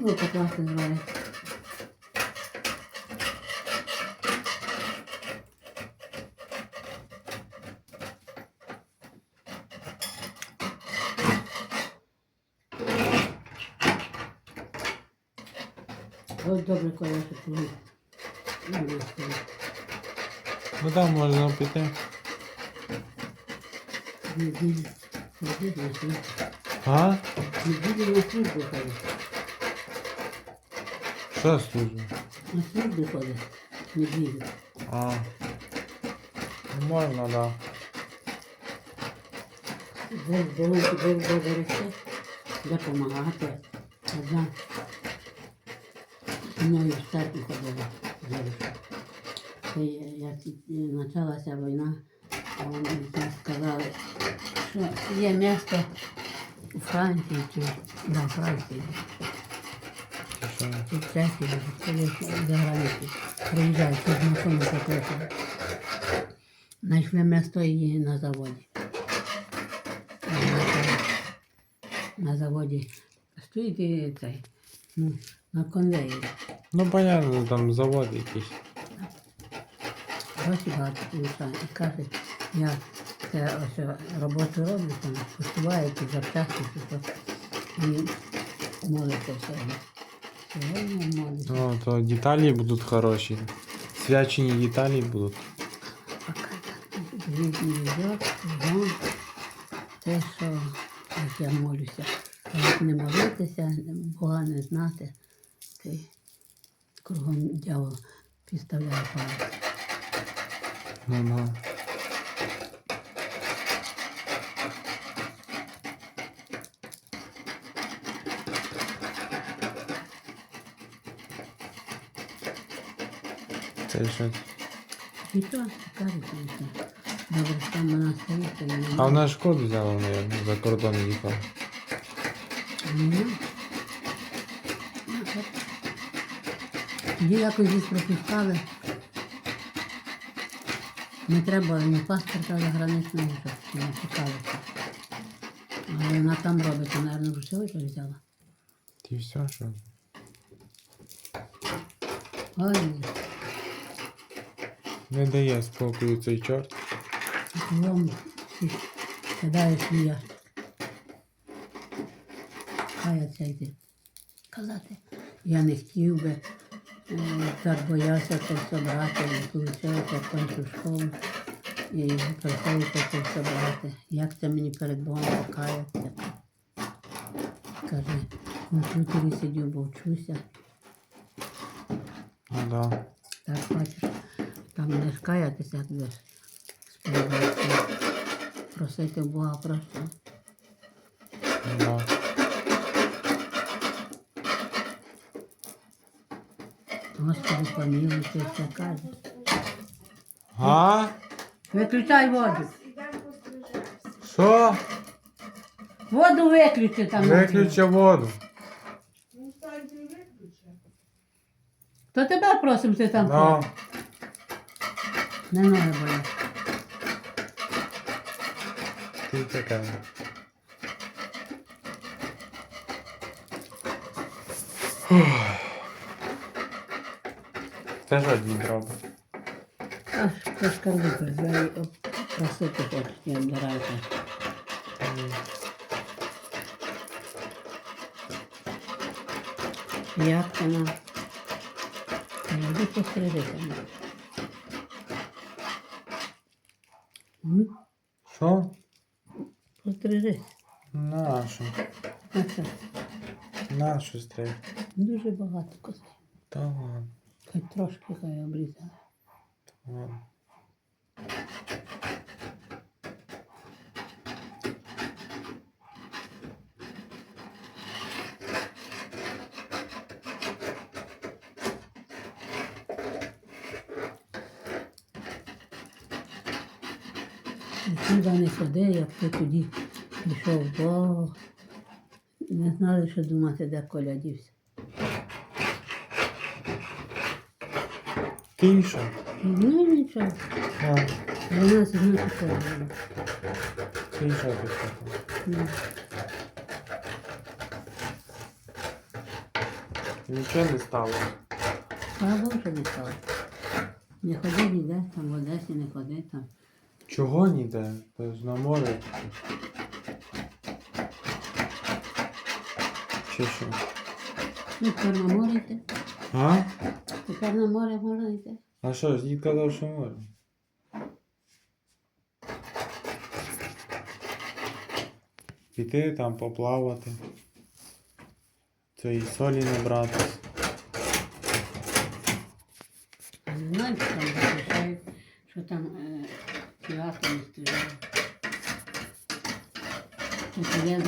Шубу покласти зробити. Ось добре, коли я тут. Ну, там можна піти. А? Неділю на службу ходить. Що служба? На службу ходить. Неділю. А. Можна, да. Бог берегти, допомагати. Одна мною в церкву ходила дівчинка. І почалася війна, вони сказали, що є місто у Франції чи да, Франції, Чехії, коли за границю. Приїжджають, тут знакомі покликали. Знайшли місто і на заводі. На заводі стоїть і цей, ну, на конвеєрі. Ну, понятно, там завод якийсь. Гроші багато получає. І каже, я це ось роботу роблю, там посуваю якісь запчасти. І молиться сьогодні. Ну, то деталі будуть хороші. Свячені деталі будуть. Те, що я молюся. Як не молитися, Бога не знати, ти кругом дьявол підставляє палець. Ну, да. Це вона не А вона шкоду взяла, мабуть, за кордон їхала. Ну, ну. Тоді якось десь пропускали. Не треба ні паспорта заграничного, щоб не цікавиться. Але вона там робить, мабуть, рушилика взяла. Ти все, що? Ой, Не дає спокою цей чорт. кидає свій ящик. Каяться йти. Казати, я не хотів би, е, так боявся це все брати, і виходить, як кончив школу. І приходиться це все брати. Як це мені перед Богом покаятися? Каже, комп'ютері сидів, бо вчуся. Ну да. Так бачиш, ж каятися, як будеш сподіватися. Просити Бога просто. Ну да. Господи, помилуй, ти все кажеш. А? Виключай воду. Що? Воду виключи там. Виключи воду. То тебе просимо, ти там. Да. Не ноги болять. Ти така. Це що дід робить? Аж скарлупи, я її просити хочеш, я обираюся. Як вона? Я йду пострижися. Що? Пострижись. Нашу. Нашу стрій. Дуже багато козлів. Та ладно. Хоч трошки хай обрізали. ладно. І не ходи, як ти тоді пішов, бо не знали, що думати, де Коля дівся. Ти? Ну нічого, А, 12 значить Коля було. ти ти? Ну. Нічого не стало. Слава Богу, що не стало. Не ходи ніде, там в Одесі не ходи там. Чого ніде? Ти ж на море. Чи що? Ну, тепер на море йти. А? Тепер на море можна йти. А що ж, дід казав, що море? Піти там поплавати. Цієї солі не брати. Не знаю, що там що там е, ці атоми стріляють. Це я